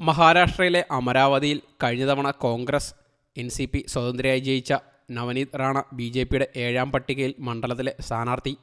മഹാരാഷ്ട്രയിലെ അമരാവതിയിൽ കഴിഞ്ഞ തവണ കോൺഗ്രസ് എൻ സി പി സ്വതന്ത്രയായി ജയിച്ച നവനീത് റാണ ബി ജെ പിയുടെ ഏഴാം പട്ടികയിൽ മണ്ഡലത്തിലെ സ്ഥാനാർത്ഥി.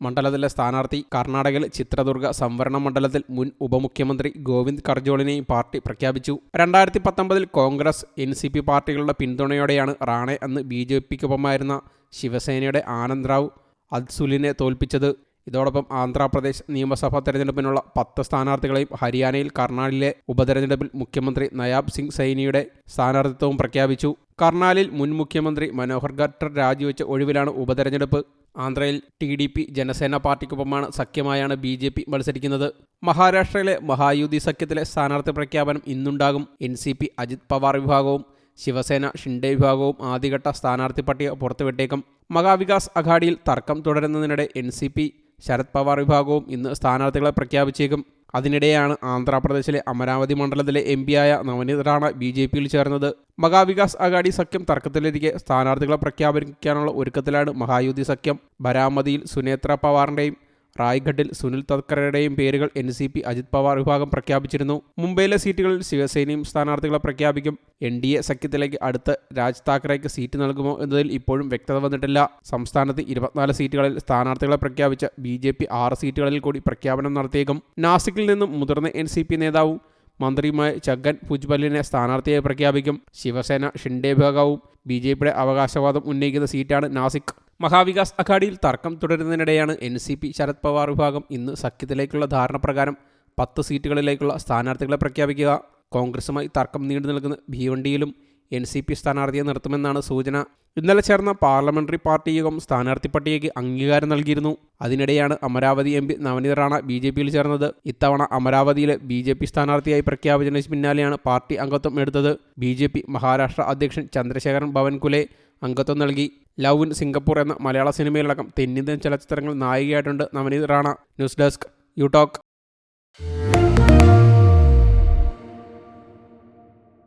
മണ്ഡലത്തിലെ സ്ഥാനാർത്ഥി കർണാടകയിൽ ചിത്രദുർഗ സംവരണ മണ്ഡലത്തിൽ മുൻ ഉപമുഖ്യമന്ത്രി ഗോവിന്ദ് കർജോളിനെയും പാർട്ടി പ്രഖ്യാപിച്ചു. രണ്ടായിരത്തി പത്തൊമ്പതിൽ കോൺഗ്രസ് എൻ സി പി പാർട്ടികളുടെ പിന്തുണയോടെയാണ് റാണെ അന്ന് ബി ജെ പിക്കൊപ്പമായിരുന്ന ശിവസേനയുടെ ആനന്ദ് റാവു അദ്സുലിനെ തോൽപ്പിച്ചത്. ഇതോടൊപ്പം ആന്ധ്രാപ്രദേശ് നിയമസഭാ തെരഞ്ഞെടുപ്പിനുള്ള പത്ത് സ്ഥാനാർത്ഥികളെയും ഹരിയാനയിൽ കർണാലിലെ ഉപതെരഞ്ഞെടുപ്പിൽ മുഖ്യമന്ത്രി നയാബ് സിംഗ് സൈനിയുടെ സ്ഥാനാർത്ഥിത്വവും പ്രഖ്യാപിച്ചു. കർണാലിൽ മുൻ മുഖ്യമന്ത്രി മനോഹർ ഖട്ടർ രാജിവെച്ച ഒഴിവിലാണ് ഉപതെരഞ്ഞെടുപ്പ്. ആന്ധ്രയിൽ ടി ഡി പി ജനസേന പാർട്ടിക്കൊപ്പമാണ് സഖ്യമായാണ് ബി ജെ പി മത്സരിക്കുന്നത്. മഹാരാഷ്ട്രയിലെ മഹായുതി സഖ്യത്തിലെ സ്ഥാനാർത്ഥി പ്രഖ്യാപനം ഇന്നുണ്ടാകും. N C P Ajit Pawar വിഭാഗവും ശിവസേന ഷിൻഡെ വിഭാഗവും ആദ്യഘട്ട സ്ഥാനാർത്ഥി പട്ടിക പുറത്തുവിട്ടേക്കും. മഹാവികാസ് അഘാഡിയിൽ തർക്കം തുടരുന്നതിനിടെ N C P Sharad Pawar വിഭാഗവും ഇന്ന് സ്ഥാനാർത്ഥികളെ പ്രഖ്യാപിച്ചേക്കും. അതിനിടെയാണ് ആന്ധ്രാപ്രദേശിലെ അമരാവതി മണ്ഡലത്തിലെ എം പിയായ നവനീത് റാണ ബി ജെ പിയിൽ ചേർന്നത്. മഹാവികാസ് അഗാഡി സഖ്യം തർക്കത്തിലിരിക്കെ സ്ഥാനാർത്ഥികളെ പ്രഖ്യാപിക്കാനുള്ള ഒരുക്കത്തിലാണ് മഹായുതി സഖ്യം. ബരാമതിയിൽ സുനേത്ര പവാറിന്റെയും റായ്ഗഡിൽ സുനിൽ തത്കറയുടെയും പേരുകൾ N C P Ajit Pawar വിഭാഗം പ്രഖ്യാപിച്ചിരുന്നു. മുംബൈയിലെ സീറ്റുകളിൽ ശിവസേനയും സ്ഥാനാർത്ഥികളെ പ്രഖ്യാപിക്കും. എൻ ഡി എ സഖ്യത്തിലേക്ക് അടുത്ത് രാജ് താക്കറേക്ക് സീറ്റ് നൽകുമോ എന്നതിൽ ഇപ്പോഴും വ്യക്തത വന്നിട്ടില്ല. സംസ്ഥാനത്ത് ഇരുപത്തിനാല് സീറ്റുകളിൽ സ്ഥാനാർത്ഥികളെ പ്രഖ്യാപിച്ച ബി ജെ പി ആറ് സീറ്റുകളിൽ കൂടി പ്രഖ്യാപനം നടത്തിയേക്കും. നാസിക്കിൽ നിന്നും മുതിർന്ന എൻ സി പി നേതാവും മന്ത്രിയുമായ ചഗൻ ഭുജ്ബലിനെ സ്ഥാനാർത്ഥിയായി പ്രഖ്യാപിക്കും. ശിവസേന ഷിൻഡേ വിഭാഗവും ബി ജെ പിയുടെ അവകാശവാദം ഉന്നയിക്കുന്ന സീറ്റാണ് നാസിക്. മഹാവികാസ് അഘാഡിയിൽ തർക്കം തുടരുന്നതിനിടെയാണ് N C P Sharad Pawar വിഭാഗം ഇന്ന് സഖ്യത്തിലേക്കുള്ള ധാരണ പ്രകാരം പത്ത് സീറ്റുകളിലേക്കുള്ള സ്ഥാനാർത്ഥികളെ പ്രഖ്യാപിക്കുക. കോൺഗ്രസുമായി തർക്കം നീണ്ടു നിൽക്കുന്ന ഭീവണ്ടിയിലും എൻ സി പി സ്ഥാനാർത്ഥിയെ നിർത്തുമെന്നാണ് സൂചന. ഇന്നലെ ചേർന്ന പാർലമെന്ററി പാർട്ടി യോഗം സ്ഥാനാർത്ഥി പട്ടികയ്ക്ക് അംഗീകാരം നൽകിയിരുന്നു. അതിനിടെയാണ് Amravati M P Navneet Rana B J പിയിൽ ചേർന്നത്. ഇത്തവണ അമരാവതിയിലെ ബി ജെ പി സ്ഥാനാർത്ഥിയായി പ്രഖ്യാപിച്ചതിന് പിന്നാലെയാണ് പാർട്ടി അംഗത്വം എടുത്തത്. ബി ജെ പി മഹാരാഷ്ട്ര അധ്യക്ഷൻ ചന്ദ്രശേഖരൻ ഭവൻകുലെ അംഗത്വം നൽകി. ലവ് ഇൻ സിംഗപ്പൂർ എന്ന മലയാള സിനിമയിലടക്കം തെന്നിന്ത്യൻ ചലച്ചിത്രങ്ങൾ നായികയായിട്ടുണ്ട് Navneet Rana. News desk you talk